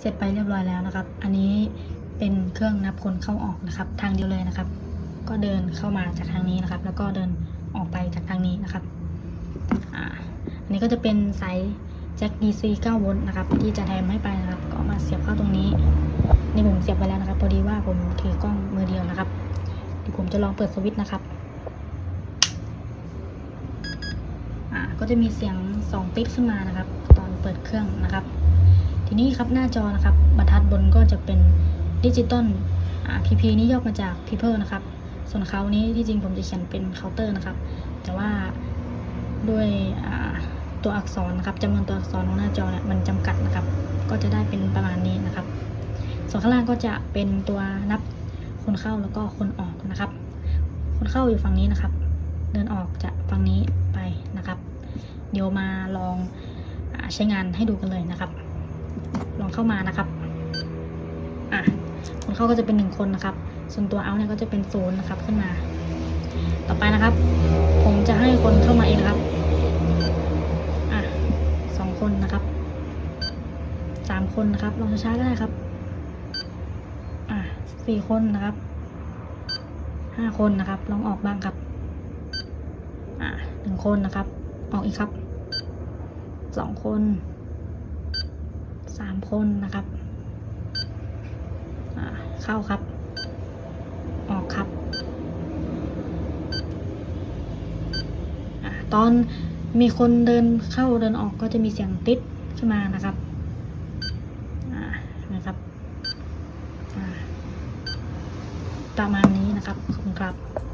เสร็จไปเรียบร้อยแล้วนะครับ อันนี้เป็นเครื่องนับคนเข้าออกนะครับ ทางเดียวเลยนะครับ ก็เดินเข้ามาจากทางนี้นะครับ แล้วก็เดินออกไปจากทางนี้นะครับอ่าอันนี้ก็จะเป็นสายแจ็ค DC 9โวลต์นะครับ ที่จะแถมให้ไปนะครับ ก็มาเสียบเข้าตรงนี้นี่ผมเสียบไปแล้วนะครับพอดีว่าผมถือกล้องมือเดียวนะครับเดี๋ยวผมจะลองเปิดสวิตช์นะครับอ่าก็จะมีเสียง2ติ๊ดขึ้นมานะครับ ตอนเปิดเครื่องนะครับ ทีนี้ครับหน้าจอนะครับบรรทัดบนก็จะเป็นดิจิตอล PP นี่ย่อมาจาก People นะครับ ส่วนเขานี้ที่จริงผมจะเขียนเป็นเคาน์เตอร์นะครับ แต่ว่าด้วยตัวอักษรนะครับจำนวนตัวอักษรของหน้าจอเนี่ยมันจำกัดนะครับ ก็จะได้เป็นประมาณนี้นะครับ ส่วนข้างล่างก็จะเป็นตัวนับคนเข้าแล้วก็คนออกนะครับ คนเข้าอยู่ฝั่งนี้นะครับ เดินออกจากฝั่งนี้ไปนะครับ เดี๋ยวมาลองอใช้งานให้ดูกันเลยนะครับ เข้ามานะครับ อะคนเข้าก็จะเป็นหนึ่งคนนะครับ ส่วนตัวเอาเนี่ยก็จะเป็นศูนย์นะครับขึ้นมา ต่อไปนะครับ ผมจะให้คนเข้ามาเองครับอะสองคนนะครับสามคนนะครับลองช้าๆก็ได้ครับ อะสี่คนนะครับห้าคนนะครับลองออกบ้างครับ อะหนึ่งคนนะครับ ออกอีกครับสองคน คนนะครับเข้าครับ ออกครับอตอนมีคนเดินเข้าเดินออกก็จะมีเสียงติดขึ้นมานะครับนะครับประมาณนี้นะครับขอบคุณครับ